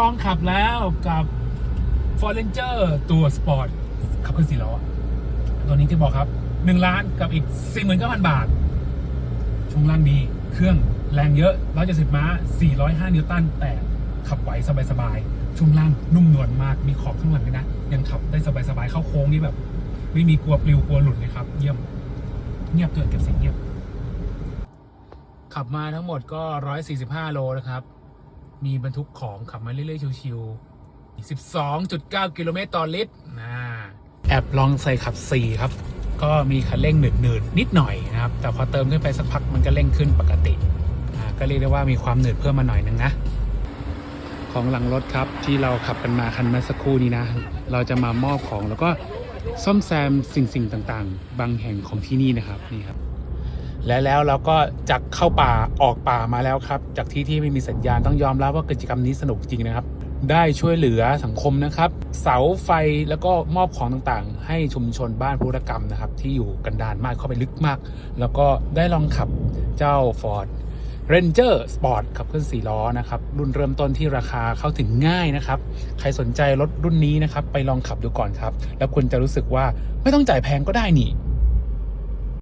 ลองขับแล้วกับ f o r e n g e r ตัวสปอร์ตขับเคลื่อนสี่ล้อตัวนี้ที่บอกครับ 1 ล้านกับอีก 49,000 บาท ช่วงล่างดี เครื่องแรงเยอะ 170 ม้า 405 นิวตัน แต่ขับไหวสบายๆ ช่วงล่างนุ่มนวลมาก มีขอบข้างหลังด้วยนะ ยังขับได้สบายๆ เข้าโค้งนี่แบบ ไม่มีกลัวปลิวกลัวหลุดเลยครับ เยี่ยม เงียบด้วยเก็บเสียงเงียบ ขับมาทั้งหมดก็ 145 โลนะครับ มีบรรทุกของขับมาเรื่อยๆ ชิวๆ12.9 กิโลเมตรต่อลิตรนะแอบลองใส่ขับ 4 ครับ ก็มีคันเร่งหนืดๆ นิดหน่อยนะครับ แต่พอเติมขึ้นไปสักพักมันก็เร่งขึ้นปกติก็เรียกได้ว่ามีความหนืดเพิ่มมาหน่อยนึงนะ ของหลังรถครับที่เราขับกันมาคันเมื่อสักครู่นี้นะ เราจะมามอบของแล้วก็ซ่อมแซมสิ่งสิ่งต่างๆ บางแห่งของที่นี่นะครับนี่ครับ และแล้วเราก็จากเข้าป่าออกป่ามาแล้วครับ จากที่ที่ไม่มีสัญญาณต้องยอมรับว่ากิจกรรมนี้สนุกจริงนะครับ ได้ช่วยเหลือสังคมนะครับ เสาไฟแล้วก็มอบของต่างๆ ให้ชุมชนบ้านพุทธกรรมนะครับ ที่อยู่กันดานมากเข้าไปลึกมาก แล้วก็ได้ลองขับเจ้า Ford Ranger Sport ขับเคลื่อน4ล้อนะครับ รุ่นเริ่มต้นที่ราคาเข้าถึงง่ายนะครับ ใครสนใจรถรุ่นนี้นะครับ ไปลองขับดูก่อนครับ แล้วคุณจะรู้สึกว่าไม่ต้องจ่ายแพงก็ได้นี่